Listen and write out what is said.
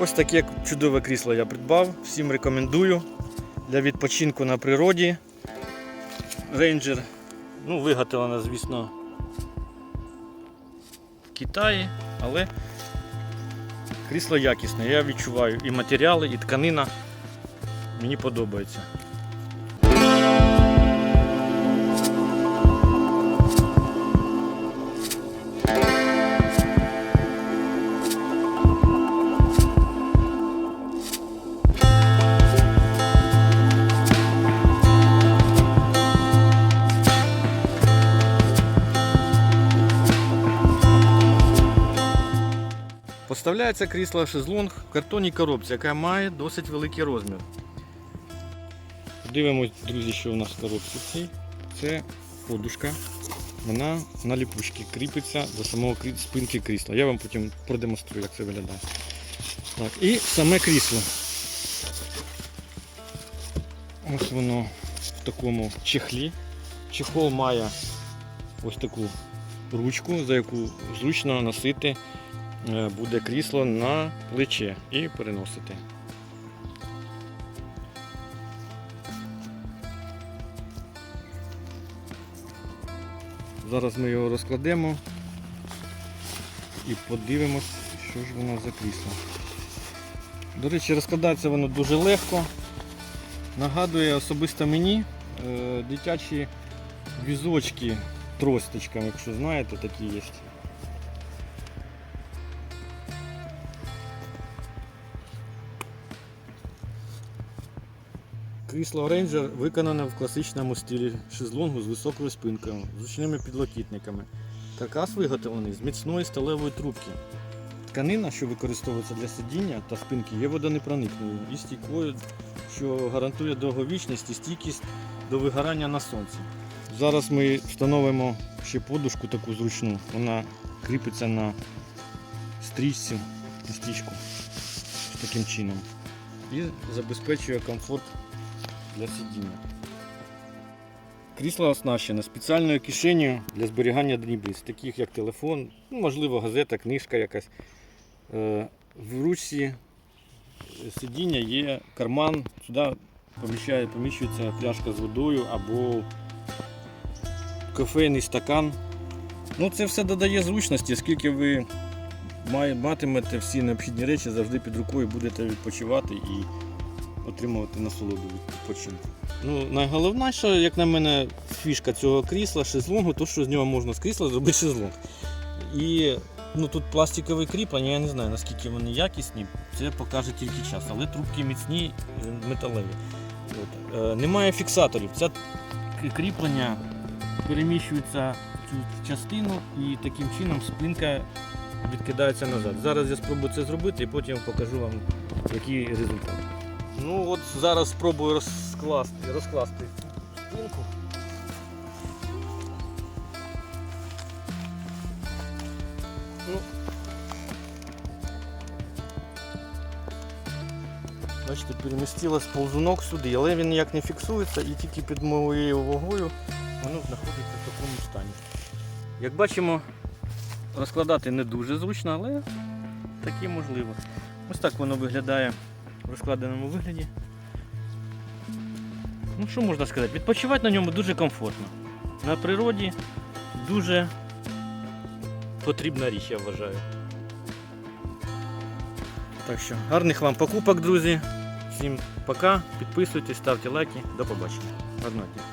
Ось таке чудове крісло я придбав. Всім рекомендую для відпочинку на природі. Рейнджер, ну, виготовлено, звісно, в Китаї, але крісло якісне. Я відчуваю і матеріали, і тканина. Мені подобається. Поставляється крісло шезлонг в картонній коробці, яка має досить великий розмір. Дивимось, друзі, що у нас в коробці цій. Це подушка. Вона на ліпучці кріпиться до самого спинки крісла. Я вам потім продемонструю, як це виглядає. Так, і саме крісло. Ось воно в такому чехлі. Чехол має ось таку ручку, за яку зручно носити буде крісло на плече і переносити. Зараз ми його розкладемо і подивимось, що ж воно за крісло. До речі, розкладається воно дуже легко. Нагадує особисто мені е, дитячі візочки тросточками, якщо знаєте, такі є. Крісло Ranger виконане в класичному стилі шезлонгу з високою спинкою, зручними підлокітниками. Каркас виготовлений з міцної сталевої трубки. Тканина, що використовується для сидіння та спинки, є водонепроникною і стійкою, що гарантує довговічність і стійкість до вигорання на сонці. Зараз ми встановимо ще подушку таку зручну. Вона кріпиться на стрічці, на стрічку таким чином. І забезпечує комфорт для сидіння. Крісло оснащене спеціальною кишенею для зберігання дрібниць, таких як телефон, ну, можливо, газета, книжка якась. Е, В ручці сидіння є карман, сюди поміщає, поміщується пляшка з водою або кофейний стакан. Ну, це все додає зручності, оскільки ви матимете всі необхідні речі завжди під рукою, будете відпочивати і отримувати насолоду від відпочинку. Ну, найголовніше, як на мене, фішка цього крісла, шезлонгу, то що з нього можна з крісла зробити шезлонг. І ну, тут пластикові кріплення, я не знаю наскільки вони якісні, це покаже тільки час, але трубки міцні, е, металеві. От. Е, немає фіксаторів. Це кріплення переміщується в цю частину і таким чином спинка відкидається назад. Зараз я спробую це зробити і потім покажу вам, який результат. Ну от зараз спробую розкласти, розкласти спинку. Ну, Бачите, перемістилась ползунок сюди, але він ніяк не фіксується і тільки під моєю вагою воно знаходиться в такому стані. Як бачимо, розкладати не дуже зручно, але таки можливо. Ось так воно виглядає розкладеному вигляді. Ну що можна сказати? Відпочивати на ньому дуже комфортно. На природі дуже потрібна річ, я вважаю. Так що, гарних вам покупок, друзі. Всім пока. Підписуйтесь, ставте лайки. До побачення. Гарного дня.